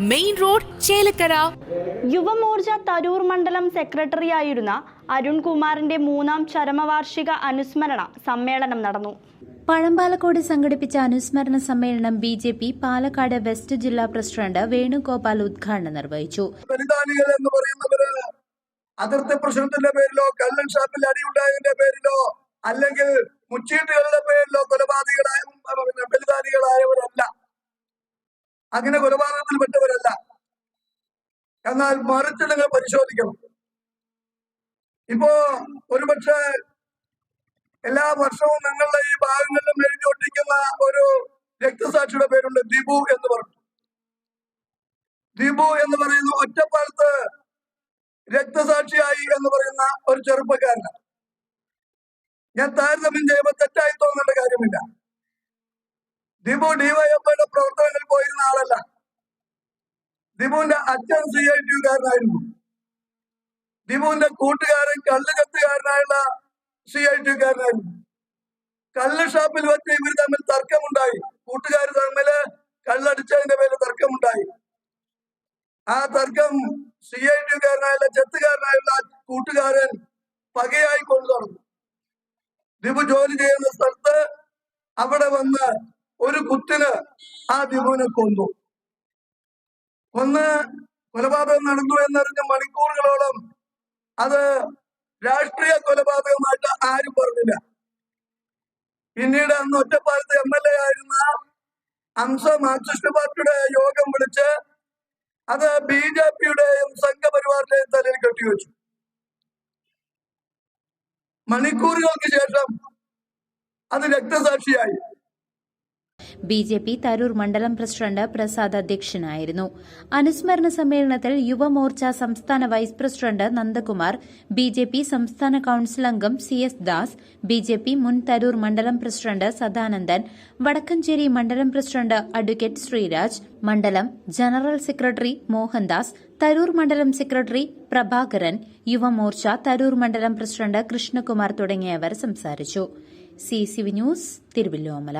main road Chelakkara. Yuvamorcha Tarur മണ്ഡലം സെക്രട്ടറിയായിരുന്ന അരുൺകുമാറിന്റെ മൂന്നാം ചരമവാർഷിക അനുസ്മരണ സമ്മേളനം നടന്നു. പഴമ്പാലക്കോട് സംഘടിപ്പിച്ച അനുസ്മരണ സമ്മേളനം B J P Palakkad west ജില്ലാ പ്രസിഡന്റ് വേണുഗോപാൽ ഉദ്ഘാടനം നിർവഹിച്ചു. ബലിദാനികൾ എന്ന് പറയുന്നവര് അതിർത്തി പ്രശ്നത്തിന്റെ പേരിലോ കള്ളൻ ഷാപ്പിൽ അടിയുണ്ടായതിന്റെ പേരിലോ അല്ലെങ്കിൽ മുച്ചീട്ടുകളുടെ പേരിലോ കൊലപാതകളായ ബലിദാനികളായവരല്ല. അങ്ങനെ കൊലപാതകത്തിൽപ്പെട്ടവരല്ല. എന്നാൽ മറിച്ച് നിങ്ങൾ പരിശോധിക്കണം ഇപ്പോ ഒരുപക്ഷെ എല്ലാ വർഷവും നിങ്ങളുടെ ഈ ഭാഗങ്ങളിലും എഴുതിയൊട്ടിക്കുന്ന ഒരു രക്തസാക്ഷിയുടെ പേരുണ്ട് ദിബു എന്ന് പറഞ്ഞു. ദിബു എന്ന് പറയുന്ന ഒറ്റപ്പാലത്ത് രക്തസാക്ഷിയായി എന്ന് പറയുന്ന ഒരു ചെറുപ്പക്കാരനാണ്. ഞാൻ താരതമ്യം ചെയ്യുമ്പോൾ തെറ്റായി തോന്നേണ്ട കാര്യമില്ല. ദിബു ഡിവൈഎഫ്ഐയുടെ ആളല്ല ദിബുവിന്റെ അച്ഛൻ സി ഐ ടിക്കാരനായിരുന്നു ദിപുവിന്റെ കൂട്ടുകാരൻ കള്ളുകത്തുകാരനായുള്ള സി ഐ ടിക്കാരനായിരുന്നു കള്ള് ഷാപ്പിൽ വെച്ച് ഇവർ തമ്മിൽ തർക്കമുണ്ടായി. കൂട്ടുകാർ തമ്മിൽ കള്ളടിച്ചതിന്റെ പേരിൽ തർക്കമുണ്ടായി. ആ തർക്കം സി ഐ ടിക്കാരനായുള്ള ചെത്തുകാരനായുള്ള ആ കൂട്ടുകാരൻ പകയായി കൊണ്ടു നടന്നു. ദിബു ജോലി ചെയ്യുന്ന സ്ഥലത്ത് അവിടെ വന്ന് ഒരു കുത്തിന് ആ ദിബുവിനെ കൊന്നു. കൊന്ന് കൊലപാതകം നടന്നു എന്നറിഞ്ഞ മണിക്കൂറുകളോളം അത് രാഷ്ട്രീയ കൊലപാതകമായിട്ട് ആരും പറഞ്ഞില്ല. പിന്നീട് അന്ന് ഒറ്റപ്പാലത്ത് എം എൽ എ ആയിരുന്ന അംസ മാർക്സിസ്റ്റ് പാർട്ടിയുടെ യോഗം വിളിച്ച് അത് ബി ജെ പിയുടെയും സംഘപരിവാറിന്റെയും തലയിൽ കെട്ടിവെച്ചു. മണിക്കൂറുകൾക്ക് ശേഷം അത് രക്തസാക്ഷിയായി. ബി ജെ പി തരൂർ മണ്ഡലം പ്രസിഡന്റ് പ്രസാദ് അധ്യക്ഷനായിരുന്നു. അനുസ്മരണ സമ്മേളനത്തിൽ യുവമോർച്ച സംസ്ഥാന vice president Nandakumar B J P സംസ്ഥാന കൌൺസിൽ അംഗം C S Das B J P മുൻ തരൂർ മണ്ഡലം പ്രസിഡന്റ് സദാനന്ദൻ വടക്കഞ്ചേരി മണ്ഡലം പ്രസിഡന്റ് അഡ്വക്കേറ്റ് ശ്രീരാജ് മണ്ഡലം ജനറൽ സെക്രട്ടറി മോഹൻദാസ് തരൂർ മണ്ഡലം സെക്രട്ടറി പ്രഭാകരൻ യുവമോർച്ച തരൂർ മണ്ഡലം പ്രസിഡന്റ് കൃഷ്ണകുമാർ തുടങ്ങിയവർ സംസാരിച്ചു. C C V news Thiruvilwamala